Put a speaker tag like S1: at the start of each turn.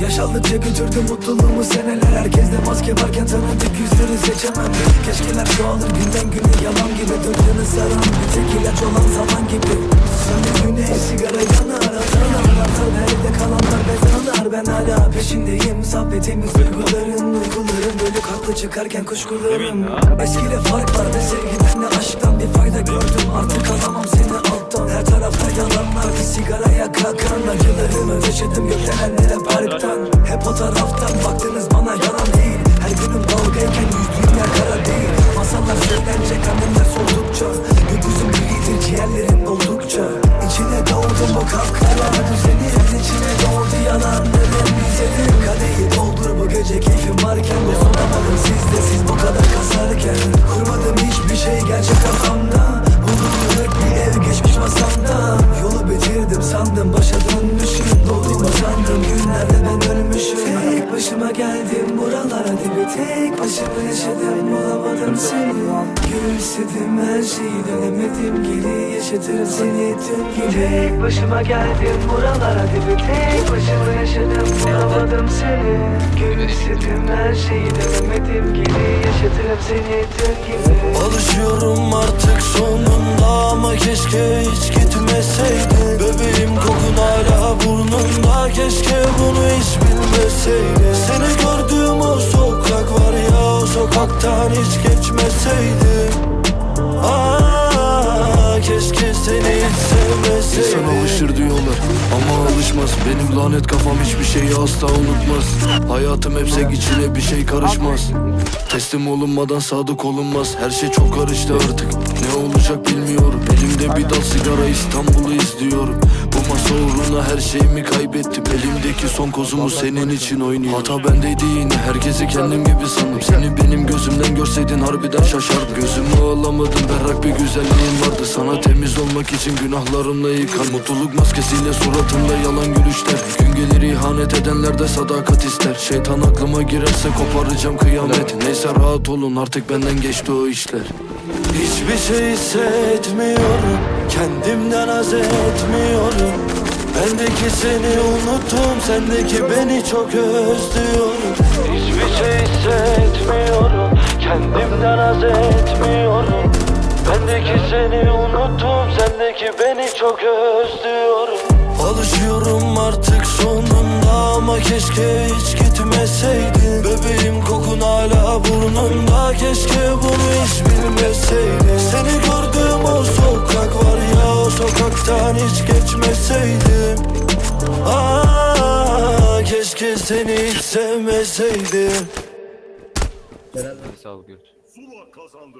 S1: Yaşaldıkça götürdü mutluluğumu seneler. Herkeste maske varken tanıdık yüzleri seçemem. Keşkeler çoğalır günden güne yalan gibi Döndüğünü saran bir tek ilaç olan zaman gibi. Söndü güneş sigara yanar Atanar atar. Evde kalanlar bezanar Ben hala peşindeyim. Sabbetimiz duyguların Uyguların bölük haklı çıkarken kuşkularım Eskiyle fark var ve sevgiden de aşktan bir fayda gördüm. Artık alamam seni yalanlardı kalkan Acılarımı taşıdım gökdelenlere parktan Hep o taraftan baktınız bana yalan değil. Her günüm dalgayken yüzdüğüm yer kara değil. Masallar söylenecek annemler soldukça başa dönmüşüm Dolduğumu sandım günlerde ben ölmüşüm. Tek başıma geldim buralara dibi Tek başıma yaşadım bulamadım seni. Gül her şeyi dönemedim. Geri yaşatırım seni tüm gibi Tek başıma geldim buralara dibi Tek başıma yaşadım bulamadım seni. Gül her şeyi dönemedim. Geri yaşatırım seni tüm gibi
S2: Alışıyorum artık sonunda ama keşke hiç gitmeseydin hiç bilmeseydim Seni gördüğüm o sokak var ya o sokaktan hiç geçmeseydim Aa, keşke seni hiç sevmeseydim
S3: İnsan alışır diyorlar ama alışmaz. Benim lanet kafam hiçbir şeyi asla unutmaz. Hayatım hep içine bir şey karışmaz. Teslim olunmadan sadık olunmaz. Her şey çok karıştı artık. Ne olacak bilmiyorum Elimde bir dal sigara İstanbul'u izliyorum. Bu masa uğruna her şeyimi kaybettim. Elimdeki son kozumu senin için oynuyorum. Hata bendeydi yine herkesi kendim gibi sandım. Seni benim gözümden görseydin harbiden şaşardım. Gözümü alamadım berrak bir güzelliğin vardı. Sana temiz olmak için günahlarımla yıkan Mutluluk maskesiyle suratımda yalan gülüşler. Gün gelir ihanet edenler de sadakat ister. Şeytan aklıma girerse koparacağım kıyameti Neyse rahat olun artık benden geçti o işler
S2: Hiçbir şey hissetmiyorum Kendimden haz etmiyorum. Bendeki seni unuttum Sendeki beni çok özlüyorum. Hiçbir şey hissetmiyorum Kendimden haz etmiyorum. Bendeki seni unuttum Sendeki beni çok özlüyorum. Alışıyorum artık sonunda Ama keşke hiç gitmeseydin. Bebeğim kokun hala burnumda Keşke bunu hiç bilmeseydin Seni gördüğüm o sokak var ya O sokaktan hiç geçmeseydim Aa, keşke seni hiç sevmeseydim
S4: Sağ ol görüş.
S5: Zula kazandı.